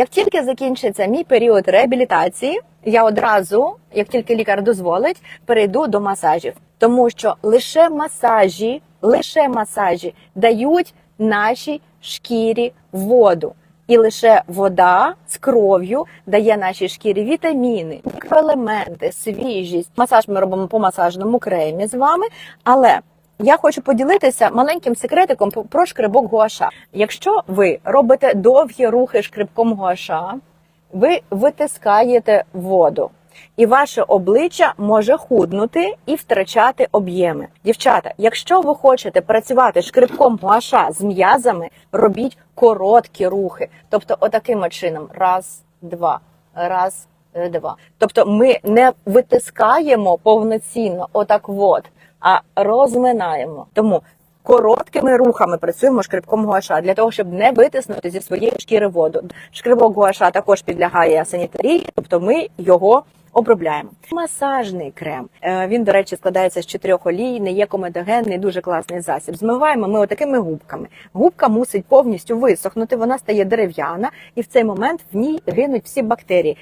Як тільки закінчиться мій період реабілітації, я одразу, як тільки лікар дозволить, перейду до масажів, тому що лише масажі, лише масажі дають нашій шкірі воду. І лише вода з кров'ю дає нашій шкірі вітаміни, мікроелементи, свіжість. Масаж ми робимо по масажному кремі з вами. Але я хочу поділитися маленьким секретиком про шкребок гуаша. Якщо ви робите довгі рухи шкребком гуаша, ви витискаєте воду. І ваше обличчя може худнути і втрачати об'єми. Дівчата, якщо ви хочете працювати шкребком гуаша з м'язами, робіть короткі рухи. Тобто, отаким чином: раз, два, раз, е, два. Тобто, ми не витискаємо повноцінно, отак от, а розминаємо. Тому короткими рухами працюємо шкребком гуаша для того, щоб не витиснути зі своєї шкіри воду. Шкребок гуаша також підлягає санітарії, тобто ми його обробляємо. Масажний крем. Е, Він, до речі, складається з чотирьох олій, не є комедогенний, дуже класний засіб. Змиваємо ми отакими губками. Губка мусить повністю висохнути, вона стає дерев'яна, і в цей момент в ній гинуть всі бактерії.